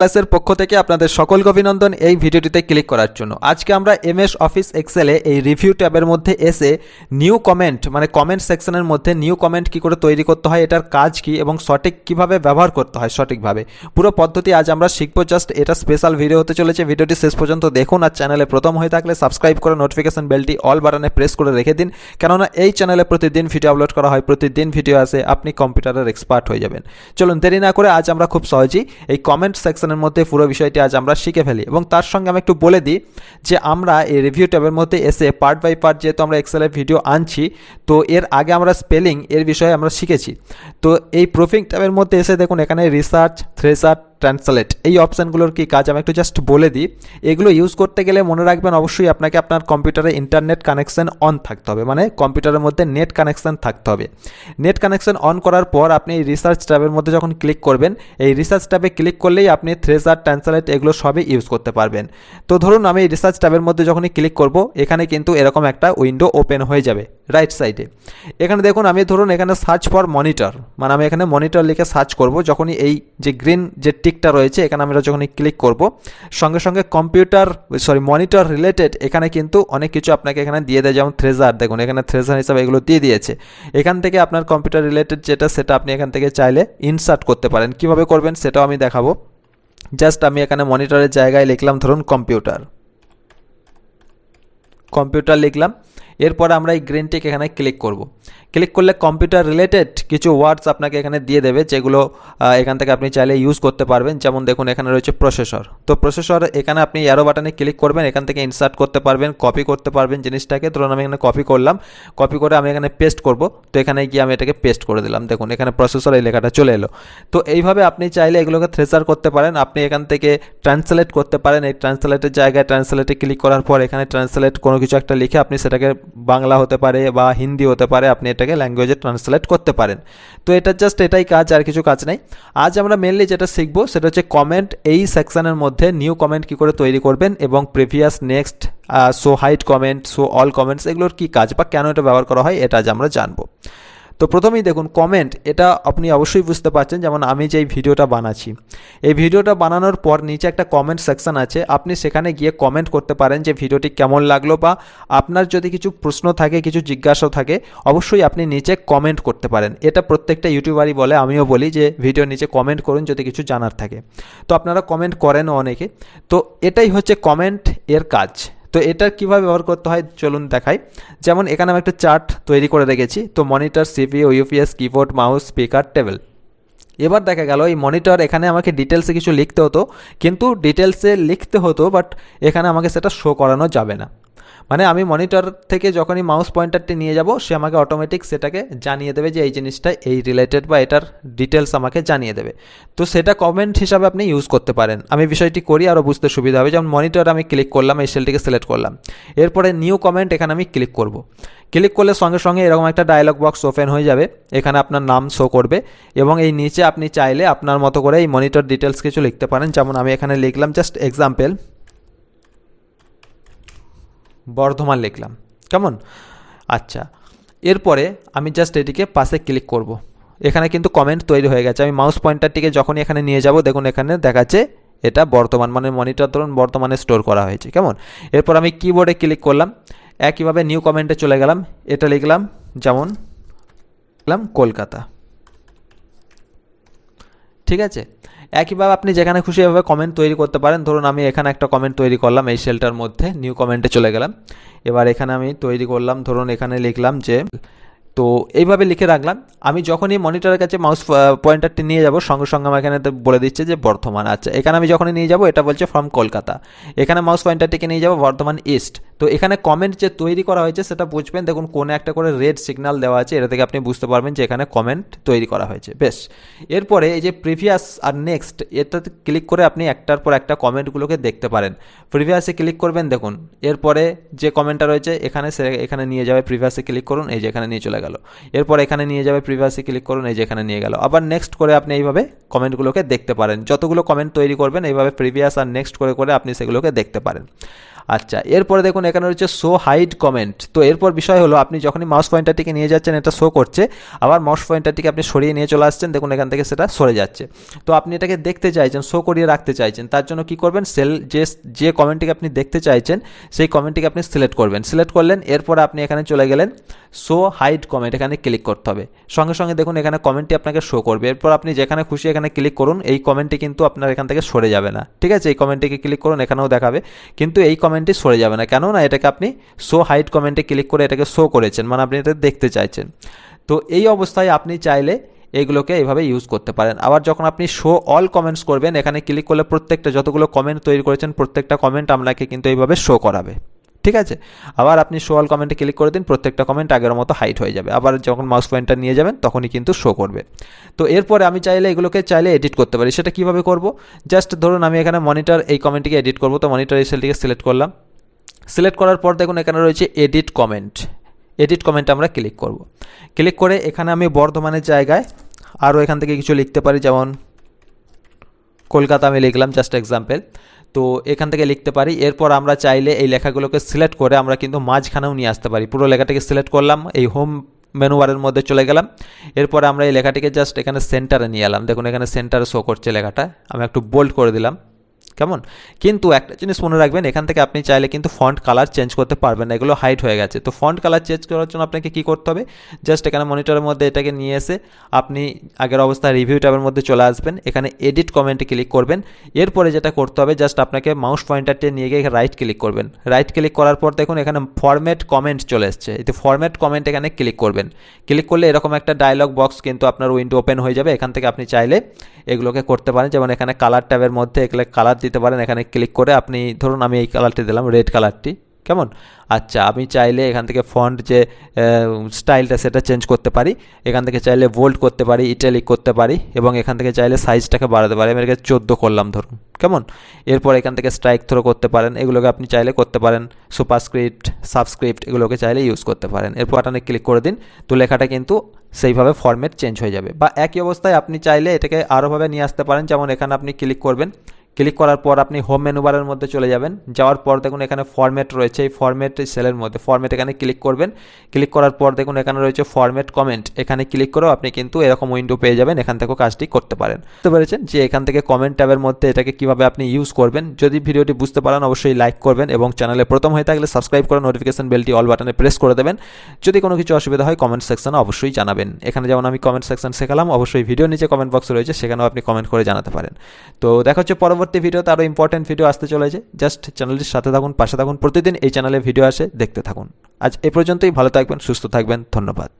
ক্লাসের পক্ষ থেকে আপনাদের সকলকে অভিনন্দন এই ভিডিওটিতে ক্লিক করার জন্য। আজকে আমরা এমএস অফিস এক্সেলে এই রিভিউ ট্যাবের মধ্যে এসে নিউ কমেন্ট মানে কমেন্ট সেকশনের মধ্যে নিউ কমেন্ট কি করে তৈরি করতে হয়, এটার কাজ কি এবং সঠিক কীভাবে ব্যবহার করতে হয় সঠিকভাবে। পুরো পদ্ধতি আজ আমরা শিখব জাস্ট এটা স্পেশাল ভিডিও হতে চলেছে, ভিডিওটি শেষ পর্যন্ত দেখুন আর চ্যানেলে প্রথম হয়ে থাকলে সাবস্ক্রাইব করে নোটিফিকেশন বেলটি অল বাটনে প্রেস করে রেখে দিন, কেননা এই চ্যানেলে প্রতিদিন ভিডিও আপলোড করা হয়, প্রতিদিন ভিডিও আসে, আপনি কম্পিউটারের এক্সপার্ট হয়ে যাবেন। চলুন দেরি না করে আজ আমরা খুব সহজেই এই কমেন্ট সেকশনের মধ্যে পুরো বিষয়টি আজ আমরা শিখে ফেলি। এবং তার সঙ্গে আমি একটু বলে দিই যে আমরা এই রিভিউ ট্যাবের মধ্যে এসে পার্ট বাই পার্ট যেহেতু আমরা এক্সেলের ভিডিও আনছি, তো এর আগে আমরা স্পেলিং এর বিষয়ে আমরা শিখেছি। তো এই প্রুফিং ট্যাবের মধ্যে এসে দেখুন, এখানে রিসার্চ থ্রেসার ট্রান্সলেট এই অপশানগুলোর কি কাজ? আমি একটু জাস্ট বলে দিই। এগুলো ইউজ করতে গেলে মনে রাখবেন অবশ্যই আপনাকে আপনার কম্পিউটারে ইন্টারনেট কানেকশন অন থাকতে হবে। মানে কম্পিউটারের মধ্যে নেট কানেকশন থাকতে হবে। নেট কানেকশন অন করার পর আপনি এই রিসার্চ ট্যাবের মধ্যে যখন ক্লিক করবেন, এই রিসার্চ ট্যাবে ক্লিক করলেই আপনি থ্রেসার ট্রান্সলেট এগুলো সবই ইউজ করতে পারবেন। তো ধরুন আমি এই রিসার্চ ট্যাবের মধ্যে যখনই ক্লিক করব, এখানে কিন্তু এরকম একটা উইন্ডো ওপেন হয়ে যাবে রাইট সাইডে এখানে দেখুন আমি ধরুন এখানে সার্চ ফর মনিটর মানে আমি এখানে মনিটর লিখে সার্চ করব, যখনই এই যে গ্রিন যে টিকটা রয়েছে, এখানে আমরা যখনই ক্লিক করব, সঙ্গে সঙ্গে কম্পিউটার, সরি, মনিটর রিলেটেড এখানে কিন্তু অনেক কিছু আপনাকে এখানে দিয়ে দেয়, যেমন থ্রেজার দেখুন, এখানে থ্রেজার হিসাবে এগুলো দিয়ে দিয়েছে। এখান থেকে আপনার কম্পিউটার রিলেটেড যেটা, সেটা আপনি এখান থেকে চাইলে ইনসার্ট করতে পারেন। কীভাবে করবেন সেটাও আমি দেখাবো। জাস্ট আমি এখানে মনিটরের জায়গায় লিখলাম, ধরুন কম্পিউটার। কম্পিউটার লিখলাম, এরপর আমরা এই গ্রিন টিক এখানে ক্লিক করব। ক্লিক করলে কম্পিউটার রিলেটেড কিছু ওয়ার্ডস আপনাকে এখানে দিয়ে দেবে, যেগুলো এখান থেকে আপনি চাইলে ইউজ করতে পারবেন। যেমন দেখুন, এখানে রয়েছে প্রসেসর তো প্রসেসর এখানে আপনি অ্যারো বাটনে ক্লিক করবেন, এখান থেকে ইনসার্ট করতে পারবেন কপি করতে পারবেন জিনিসটাকে। ধরুন, আমি এখানে কপি করলাম। কপি করে আমি এখানে পেস্ট করব। তো এখানে গিয়ে আমি এটাকে পেস্ট করে দিলাম। দেখুন, এখানে প্রসেসর এই লেখাটা চলে এলো। তো এইভাবে আপনি চাইলে এগুলোকে থ্রেসার করতে পারেন। আপনি এখান থেকে ট্রান্সলেট করতে পারেন। এই ট্রান্সলেটের জায়গায় ট্রান্সলেটে ক্লিক করার পর এখানে ট্রান্সলেট কোনো কিছু একটা লিখে আপনি সেটাকে বাংলা হতে পারে বা হিন্দি হতে পারে। আপনি এটাকে ল্যাঙ্গুয়েজে ট্রান্সলেট করতে পারেন। তো এটা জাস্ট এটাই কাজ, আর কিছু কাজ নাই। আজ আমরা মেনলি যেটা শিখব সেটা হচ্ছে কমেন্ট এই সেকশনের মধ্যে নিউ কমেন্ট কি করে তৈরি করবেন এবং previous next show hide comment show all comments এগুলোর কি কাজ বা কেন এটা ব্যবহার করা হয় এটা আজ আমরা জানব। তো প্রথমেই দেখুন কমেন্ট এটা আপনি অবশ্যই বুঝতে পারছেন, যেমন আমি যে এই ভিডিওটা বানাচ্ছি। এই ভিডিওটা বানানোর পর নিচে একটা কমেন্ট সেকশন আছে। আপনি সেখানে গিয়ে কমেন্ট করতে পারেন যে ভিডিওটি কেমন লাগল বা আপনার যদি কিছু প্রশ্ন থাকে, কিছু জিজ্ঞাসা থাকে, অবশ্যই আপনি নিচে কমেন্ট করতে পারেন। এটা প্রত্যেকটা ইউটিউবারই বলে, আমিও বলি যে ভিডিও নিচে কমেন্ট করুন যদি কিছু জানার থাকে। তো আপনারা কমেন্ট করেনও অনেকে। তো এটাই হচ্ছে কমেন্ট এর কাজ। তো এটা কীভাবে ব্যবহার করতে হয় চলুন দেখাই। যেমন এখানে আমি একটা চার্ট তৈরি করে রেখেছি। তো monitor CPU UPS keyboard mouse speaker table এবার দেখা গেল, এই মনিটর এখানে আমাকে ডিটেলসে কিছু লিখতে হতো, কিন্তু ডিটেলসে লিখতে হতো বাট এখানে আমাকে সেটা শো করানো যাবে না। মানে আমি মনিটর থেকে যখনই মাউস পয়েন্টারটি নিয়ে যাব, সে আমাকে অটোমেটিক সেটাকে জানিয়ে দেবে যে এই জিনিসটা, এই রিলেটেড বা এটার ডিটেলস আমাকে জানিয়ে দেবে। তো সেটা কমেন্ট হিসাবে আপনি ইউজ করতে পারেন। আমি বিষয়টি করি আরও বুঝতে সুবিধা হবে। যেমন মনিটর আমি ক্লিক করলাম, এই সেলটিকে সিলেক্ট করলাম। এরপরে নিউ কমেন্ট এখানে আমি ক্লিক করব। ক্লিক করলে সঙ্গে সঙ্গে এরকম একটা ডায়লগ বক্স ওপেন হয়ে যাবে। এখানে আপনার নাম শো করবে এবং এই নিচে আপনি চাইলে আপনার মতো করে এই মনিটর ডিটেলস কিছু লিখতে পারেন। যেমন আমি এখানে লিখলাম জাস্ট এক্সাম্পল বর্ধমান লিখলাম। কেমন? আচ্ছা এরপরে আমি জাস্ট এটিকে পাশে ক্লিক করব। এখানে কিন্তু কমেন্ট তৈরি হয়ে গেছে। আমি মাউস পয়েন্টারটিকে যখনই এখানে নিয়ে যাব, দেখুন এখানে দেখাচ্ছে এটা বর্তমান মানে মনিটর ধরুন বর্তমানে স্টোর করা হয়েছে। কেমন? এরপর আমি কিবোর্ডে ক্লিক করলাম। একইভাবে নিউ কমেন্টে চলে গেলাম। এটা লিখলাম, যেমন লিখলাম, কলকাতা। ঠিক আছে? একইভাবে আপনি যেখানে খুশি এভাবে কমেন্ট তৈরি করতে পারেন। ধরুন আমি এখানে একটা কমেন্ট তৈরি করলাম, এই সেলটার মধ্যে নিউ কমেন্টে চলে গেলাম। এবার এখানে আমি তৈরি করলাম, ধরুন এখানে লিখলাম যে, তো এইভাবে লিখে রাখলাম। আমি যখনই মনিটরের কাছে মাউস পয়েন্টারটি নিয়ে যাব, সঙ্গে সঙ্গে আমার এখানে বলে দিচ্ছে যে, বর্ধমান। আচ্ছা এখানে আমি যখনই নিয়ে যাব, এটা বলছে ফ্রম কলকাতা। এখানে মাউস পয়েন্টারটিকে নিয়ে যাব, বর্ধমান ইস্ট তো এখানে কমেন্ট যে তৈরি করা হয়েছে সেটা বুঝবেন। দেখুন কোনে একটা করে রেড সিগন্যাল দেওয়া আছে, এটা থেকে আপনি বুঝতে পারবেন যে এখানে কমেন্ট তৈরি করা হয়েছে। বেশ। এরপরে এই যে প্রিভিয়াস আর নেক্সট এটাতে ক্লিক করে আপনি একটার পর একটা কমেন্টগুলোকে দেখতে পারেন। প্রিভিয়াসে ক্লিক করবেন, দেখুন। এরপরে যে কমেন্টটা রয়েছে, এখানে সে, এখানে নিয়ে যাবে প্রিভিয়াসে ক্লিক করুন, এই যে এখানে নিয়ে চলে গেল। এরপর এখানে নিয়ে যাবে প্রিভিয়াসে ক্লিক করুন, এই যে এখানে নিয়ে গেল। আবার নেক্সট করে আপনি এইভাবে কমেন্টগুলোকে দেখতে পারেন। যতগুলো কমেন্ট তৈরি করবেন, এইভাবে প্রিভিয়াস আর নেক্সট করে করে আপনি সেগুলোকে দেখতে পারেন। আচ্ছা এরপরে দেখুন, এখানে রয়েছে শো হাইড কমেন্ট তো এরপর বিষয় হলো, আপনি যখনই মাউস পয়েন্টারটিকে নিয়ে যাচ্ছেন, এটা শো করছে, আবার মাউস পয়েন্টারটিকে আপনি সরিয়ে নিয়ে চলে আসছেন, দেখুন এখান থেকে সেটা সরে যাচ্ছে। তো আপনি এটাকে দেখতে চাইছেন শো করিয়ে রাখতে চাইছেন, তার জন্য কি করবেন সেল যে যে কমেন্টটিকে আপনি দেখতে চাইছেন, সেই কমেন্টটিকে আপনি সিলেক্ট করবেন। সিলেক্ট করলেন, এরপর আপনি এখানে চলে গেলেন শো হাইড কমেন্ট এখানে ক্লিক করতে হবে। সঙ্গে সঙ্গে দেখুন, এখানে কমেন্টটি আপনাকে শো করবে। এরপর আপনি যেখানে খুশি এখানে ক্লিক করুন। এই কমেন্টটি কিন্তু আপনার এখান থেকে সরে যাবে না। ঠিক আছে? এই কমেন্টটিকে ক্লিক করুন, এখানেও দেখাবে। কিন্তু এই কমেন্টটি সরে যাবে না। কেননা এটাকে আপনি শো হাইড কমেন্টে ক্লিক করে এটাকে শো করেছেন। মানে আপনি এটা দেখতে চাইছেন। তো এই অবস্থায় আপনি চাইলে এইগুলোকে এইভাবে ইউজ করতে পারেন। আবার যখন আপনি শো অল কমেন্টস করবেন, এখানে ক্লিক করলে প্রত্যেকটা, যতগুলো কমেন্ট তৈরি করেছেন, প্রত্যেকটা কমেন্ট আপনাকে কিন্তু এইভাবে শো করাবে। ঠিক আছে? আবার আপনি শো অল কমেন্টে ক্লিক করে দিন, প্রত্যেকটা কমেন্ট আগের মতো হাইট হয়ে যাবে। আবার যখন মাউস পয়েন্টটা নিয়ে যাবেন, তখনই কিন্তু শো করবে। তো এরপরে আমি চাইলে এগুলোকে চাইলে এডিট করতে পারি। সেটা কীভাবে করব? জাস্ট ধরুন আমি এখানে মনিটর এই কমেন্টটিকে এডিট করব। তো মনিটর এই সেলটিকে সিলেক্ট করলাম। সিলেক্ট করার পর দেখুন, এখানে রয়েছে এডিট কমেন্ট এডিট কমেন্টে আমরা ক্লিক করব। ক্লিক করে এখানে আমি বর্ধমানের জায়গায় আরও এখান থেকে কিছু লিখতে পারি। যেমন, কলকাতা আমি লিখলাম জাস্ট এক্সাম্পল তো এখান থেকে লিখতে পারি। এরপর আমরা চাইলে এই লেখাগুলোকে সিলেক্ট করে আমরা কিন্তু মাঝখানেও নিয়ে আসতে পারি। পুরো লেখাটাকে সিলেক্ট করলাম, এই হোম মেনু বারের মধ্যে চলে গেলাম। এরপর আমরা এই লেখাটিকে জাস্ট এখানে সেন্টারে নিয়ে এলাম। দেখুন, এখানে সেন্টারে শো করছে লেখাটা। আমি একটু বোল্ড করে দিলাম। কেমন? কিন্তু একটা জিনিস মনে রাখবেন, এখান থেকে আপনি চাইলে কিন্তু ফন্ট কালার চেঞ্জ করতে পারবেন না, এগুলো হাইট হয়ে গেছে। তো ফন্ট কালার চেঞ্জ করার জন্য আপনাকে কী করতে হবে? জাস্ট এখানে মনিটরের মধ্যে এটাকে নিয়ে এসে আপনি আগের অবস্থায় রিভিউ ট্যাবের মধ্যে চলে আসবেন। এখানে এডিট কমেন্টে ক্লিক করবেন। এরপরে যেটা করতে হবে জাস্ট আপনাকে মাউস পয়েন্টারটি নিয়ে গিয়ে রাইট ক্লিক করবেন। রাইট ক্লিক করার পর দেখুন, এখানে ফরম্যাট কমেন্ট চলে এসছে। এতে ফরম্যাট কমেন্ট এখানে ক্লিক করবেন। ক্লিক করলে এরকম একটা ডায়লগ বক্স কিন্তু আপনার উইন্ডো ওপেন হয়ে যাবে। এখান থেকে আপনি চাইলে এগুলোকে করতে পারেন। যেমন এখানে কালার ট্যাবের মধ্যে এগুলো কালার দিতে পারেন। এখানে ক্লিক করে আপনি, ধরুন আমি এই কালারটি দিলাম রেড কালারটি কেমন? আচ্ছা আমি চাইলে এখান থেকে ফন্ট যে স্টাইলটা সেটা চেঞ্জ করতে পারি। এখান থেকে চাইলে বোল্ড করতে পারি ইটালিক করতে পারি এবং এখান থেকে চাইলে সাইজটাকে বাড়াতে পারি। আমি এটাকে চোদ্দ করলাম, ধরুন। কেমন? এরপর এখান থেকে স্ট্রাইক থ্রো করতে পারেন। এগুলোকে আপনি চাইলে করতে পারেন। সুপারস্ক্রিপ্ট সাবস্ক্রিপ্ট এগুলোকে চাইলে ইউজ করতে পারেন। এরপর বাটনে ক্লিক করে দিন, তো লেখাটা কিন্তু সেইভাবে ফরম্যাট চেঞ্জ হয়ে যাবে। বা একই অবস্থায় আপনি চাইলে এটাকে আরোভাবে নিয়ে আসতে পারেন। যেমন এখানে আপনি ক্লিক করবেন ক্লিক করার পর আপনি হোম মেনু বারের মধ্যে চলে যাবেন। যাওয়ার পর দেখুন এখানে ফরম্যাট রয়েছে। এই ফরম্যাট সেলের মধ্যে। ফরম্যাট এখানে ক্লিক করবেন। ক্লিক করার পর দেখুন এখানে রয়েছে ফরম্যাট কমেন্ট এখানে ক্লিক করেও আপনি কিন্তু এরকম উইন্ডো পেয়ে যাবেন। এখান থেকেও কাজটি করতে পারেন। বুঝতে পেরেছেন? যে এখান থেকে কমেন্ট ট্যাবের মধ্যে এটাকে কীভাবে আপনি ইউজ করবেন। যদি ভিডিওটি বুঝতে পারেন, অবশ্যই লাইক করবেন এবং চ্যানেলে প্রথম হয়ে থাকলে সাবস্ক্রাইব করে নোটিফিকেশন বেলটি অল বাটনে প্রেস করে দেবেন। যদি কোনো কিছু অসুবিধা হয় কমেন্ট সেকশনে অবশ্যই জানাবেন। এখানে যেমন আমি কমেন্ট সেকশন শেখালাম, অবশ্যই ভিডিও নিচে কমেন্ট বক্স রয়েছে, সেখানেও আপনি কমেন্ট করে জানাতে পারেন। তো দেখা হচ্ছে পরবর্তী ভিডিওতে আরও ইম্পর্টেন্ট ভিডিও আসতে চলেছে। জাস্ট চ্যানেলটির সাথে থাকুন, পাশে থাকুন। প্রতিদিন এই চ্যানেলে ভিডিও আসে, দেখতে থাকুন। আজ এ পর্যন্তই, ভালো থাকবেন, সুস্থ থাকবেন, ধন্যবাদ।